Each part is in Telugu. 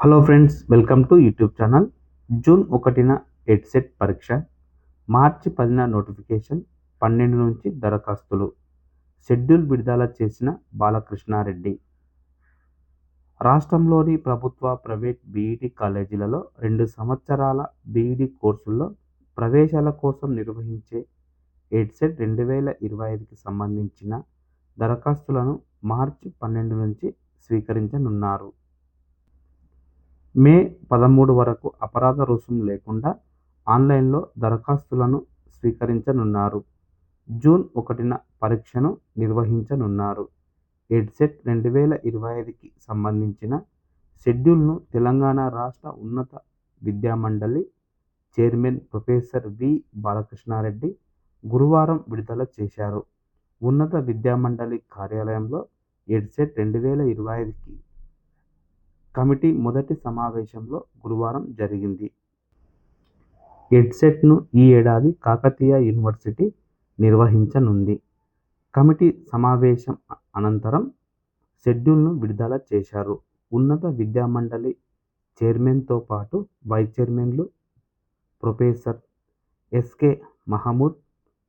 Hello friends welcome to YouTube channel June ఒకటిన ఎడ్సెట్ పరీక్ష మార్చి పదిన నోటిఫికేషన్ పన్నెండు నుంచి దరఖాస్తులు షెడ్యూల్ విడుదల చేసిన బాలకృష్ణారెడ్డి. రాష్ట్రంలోని ప్రభుత్వ ప్రైవేట్ బీఈడీ కాలేజీలలో రెండు సంవత్సరాల బీఈడీ కోర్సుల్లో ప్రవేశాల కోసం నిర్వహించే ఎడ్సెట్ రెండు వేల ఇరవై ఐదుకి సంబంధించిన దరఖాస్తులను మార్చి పన్నెండు నుంచి స్వీకరించనున్నారు. మే పదమూడు వరకు అపరాధ రుసుము లేకుండా ఆన్లైన్లో దరఖాస్తులను స్వీకరించనున్నారు. జూన్ ఒకటిన పరీక్షను నిర్వహించనున్నారు. ఎడ్సెట్ రెండు వేల ఇరవై ఐదుకి సంబంధించిన షెడ్యూల్ను తెలంగాణ రాష్ట్ర ఉన్నత విద్యామండలి చైర్మన్ ప్రొఫెసర్ వి బాలకృష్ణారెడ్డి గురువారం విడుదల చేశారు. ఉన్నత విద్యామండలి కార్యాలయంలో ఎడ్సెట్ రెండు వేల ఇరవై ఐదుకి కమిటీ మొదటి సమావేశంలో గురువారం జరిగింది. ఎడ్సెట్ను ఈ ఏడాది కాకతీయ యూనివర్సిటీ నిర్వహించనుంది. కమిటీ సమావేశం అనంతరం షెడ్యూల్ను విడుదల చేశారు. ఉన్నత విద్యామండలి చైర్మన్తో పాటు వైస్ చైర్మన్లు professor SK Mahmood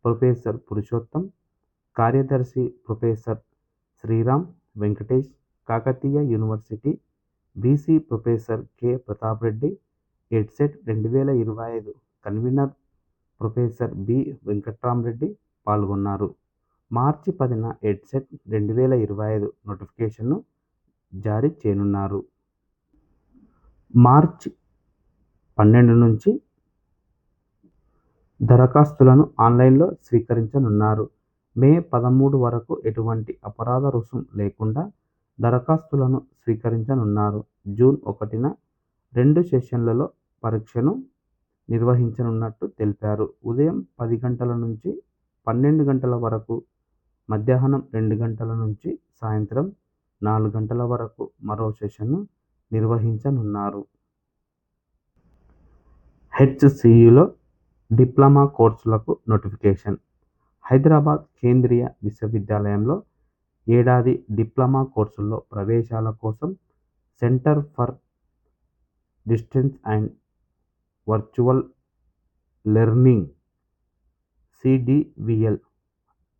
professor Purushottam కార్యదర్శి professor Sriram Venkatesh Kakatiya university BC professor K. Pratap Reddy EdCET రెండు వేల ఇరవై ఐదు కన్వీనర్ ప్రొఫెసర్ బి. వెంకట్రామరెడ్డి పాల్గొన్నారు. మార్చి పదిన ఎడ్సెట్ రెండు వేల ఇరవై ఐదు నోటిఫికేషన్ను జారీ చేయనున్నారు. మార్చి పన్నెండు నుంచి దరఖాస్తులను ఆన్లైన్లో స్వీకరించనున్నారు. మే పదమూడు వరకు ఎటువంటి అపరాధ రుసుం లేకుండా దరఖాస్తులను స్వీకరించనున్నారు. జూన్ ఒకటిన రెండు సెషన్లలో పరీక్షను నిర్వహించనున్నట్టు తెలిపారు. ఉదయం పది గంటల నుంచి పన్నెండు గంటల వరకు మధ్యాహ్నం రెండు గంటల నుంచి సాయంత్రం నాలుగు గంటల వరకు మరో సెషన్ను నిర్వహించనున్నారు. హెచ్సియులో డిప్లొమా కోర్సులకు నోటిఫికేషన్. హైదరాబాద్ కేంద్రీయ విశ్వవిద్యాలయంలో ఏడాది డిప్లొమా కోర్సుల్లో ప్రవేశాల కోసం centre for distance and virtual learning CDVL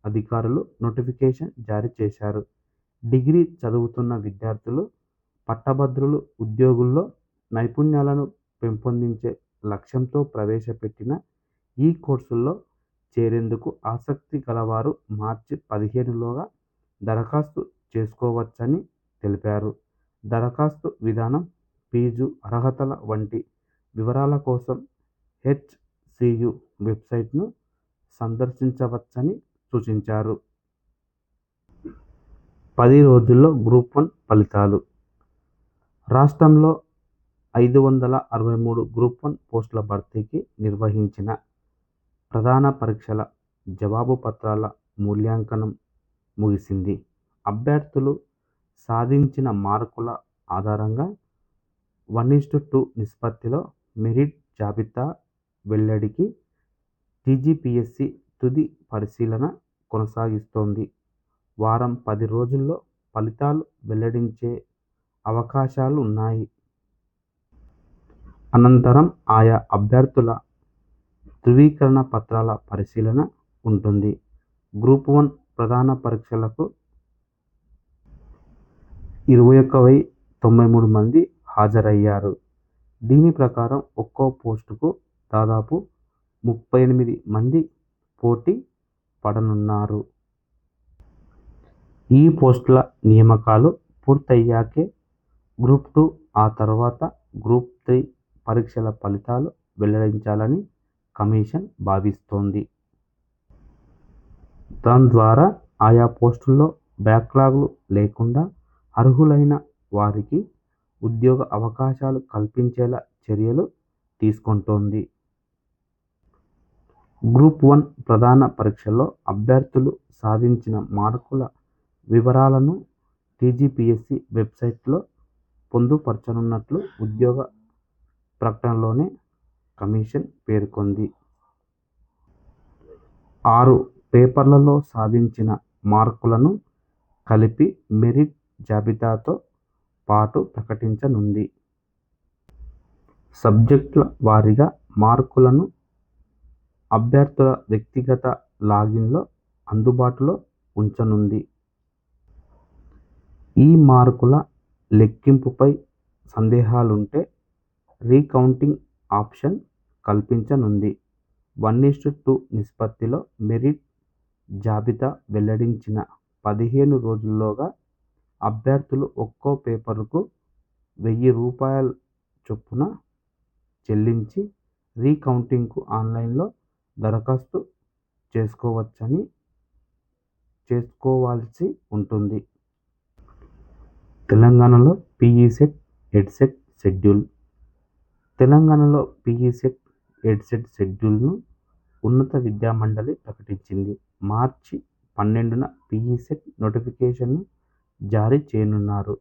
అధికారులు నోటిఫికేషన్ జారీ చేశారు. డిగ్రీ చదువుతున్న విద్యార్థులు పట్టభద్రులు ఉద్యోగుల్లో నైపుణ్యాలను పెంపొందించే లక్ష్యంతో ప్రవేశపెట్టిన ఈ కోర్సుల్లో చేరేందుకు ఆసక్తి గలవారు మార్చి పదిహేనులోగా దరఖాస్తు చేసుకోవచ్చని తెలిపారు. దరఖాస్తు విధానం ఫీజు అర్హతల వంటి వివరాల కోసం హెచ్సియు వెబ్సైట్ను సందర్శించవచ్చని సూచించారు. పది రోజుల్లో గ్రూప్ వన్ ఫలితాలు. రాష్ట్రంలో ఐదు వందల అరవై మూడు గ్రూప్ వన్ పోస్టుల భర్తీకి నిర్వహించిన ప్రధాన పరీక్షల జవాబు పత్రాల మూల్యాంకనం ముగిసింది. అభ్యర్థులు సాధించిన మార్కుల ఆధారంగా వన్ ఇస్టు టూ నిష్పత్తిలో మెరిట్ జాబితా వెల్లడికి టీజీపీఎస్సీ తుది పరిశీలన కొనసాగిస్తోంది. వారం పది రోజుల్లో ఫలితాలు వెల్లడించే అవకాశాలు ఉన్నాయి అనంతరం ఆయా అభ్యర్థుల ధృవీకరణ పత్రాల పరిశీలన ఉంటుంది. గ్రూప్ వన్ ప్రధాన పరీక్షలకు ఇరవై ఒక్క వెయ్యి తొంభై మూడు మంది హాజరయ్యారు. దీని ప్రకారం ఒక్కో పోస్టుకు దాదాపు ముప్పై ఎనిమిది మంది పోటీ పడనున్నారు. ఈ పోస్టుల నియామకాలు పూర్తయ్యాకే గ్రూప్ టూ ఆ తర్వాత గ్రూప్ త్రీ పరీక్షల ఫలితాలు వెల్లడించాలని కమిషన్ భావిస్తోంది. దాని ద్వారా ఆయా పోస్టుల్లో బ్యాక్లాగ్లు లేకుండా అర్హులైన వారికి ఉద్యోగ అవకాశాలు కల్పించేలా చర్యలు తీసుకుంటోంది. గ్రూప్ వన్ ప్రధాన పరీక్షల్లో అభ్యర్థులు సాధించిన మార్కుల వివరాలను టీజీపీఎస్సీ వెబ్సైట్లో పొందుపరచనున్నట్లు ఉద్యోగ ప్రకటనలోనే కమిషన్ పేర్కొంది. ఆరు పేపర్లలో సాధించిన మార్కులను కలిపి మెరిట్ జాబితాతో పాటు ప్రకటించనుంది సబ్జెక్టుల వారీగా మార్కులను అభ్యర్థుల వ్యక్తిగత లాగిన్లో అందుబాటులో ఉంచనుంది. ఈ మార్కుల లెక్కింపుపై సందేహాలుంటే రీ-కౌంటింగ్ ఆప్షన్ కల్పించనుంది. వన్ ఈస్ట్ టూ నిష్పత్తిలో మెరిట్ జాబితా వెల్లడించిన పదిహేను రోజుల్లోగా అభ్యర్థులు ఒక్కో పేపర్కు వెయ్యి రూపాయల చొప్పున చెల్లించి రీ-కౌంటింగ్కు ఆన్లైన్లో దరఖాస్తు చేసుకోవచ్చని చేసుకోవాల్సి ఉంటుంది. తెలంగాణలో పీఈసెట్, హెడ్సెట్ షెడ్యూల్ తెలంగాణలో పీఈసెట్, హెడ్సెట్ షెడ్యూల్ను ఉన్నత విద్యామండలి ప్రకటించింది. మార్చి పన్నెండున పీఈసెట్ నోటిఫికేషన్ను జారీ చేయనున్నారు.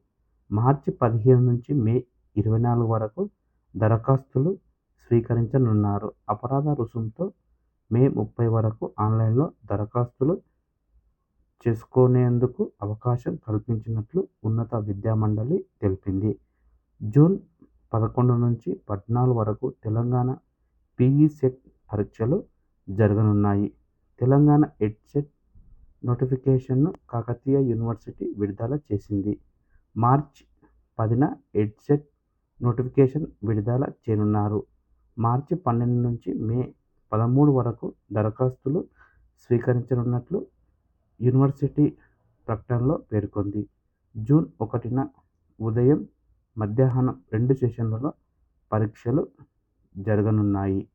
మార్చి పదిహేను నుంచి మే ఇరవై నాలుగు వరకు దరఖాస్తులు స్వీకరించనున్నారు. అపరాధ రుసుంతో మే ముప్పై వరకు ఆన్లైన్లో దరఖాస్తులు చేసుకునేందుకు అవకాశం కల్పించినట్లు ఉన్నత విద్యామండలి తెలిపింది. జూన్ పదకొండు నుంచి పద్నాలుగు వరకు తెలంగాణ పీఈసెట్ పరీక్షలు జరగనున్నాయి. తెలంగాణ ఎడ్సెట్ నోటిఫికేషన్ను కాకతీయ యూనివర్సిటీ విడుదల చేసింది. మార్చ్ పదిన ఎడ్సెట్ నోటిఫికేషన్ విడుదల చేయనున్నారు. మార్చి పన్నెండు నుంచి మే పదమూడు వరకు దరఖాస్తులు స్వీకరించనున్నట్లు యూనివర్సిటీ ప్రకటనలో పేర్కొంది. జూన్ ఒకటిన ఉదయం, మధ్యాహ్నం రెండు సెషన్లలో పరీక్షలు జరగనున్నాయి.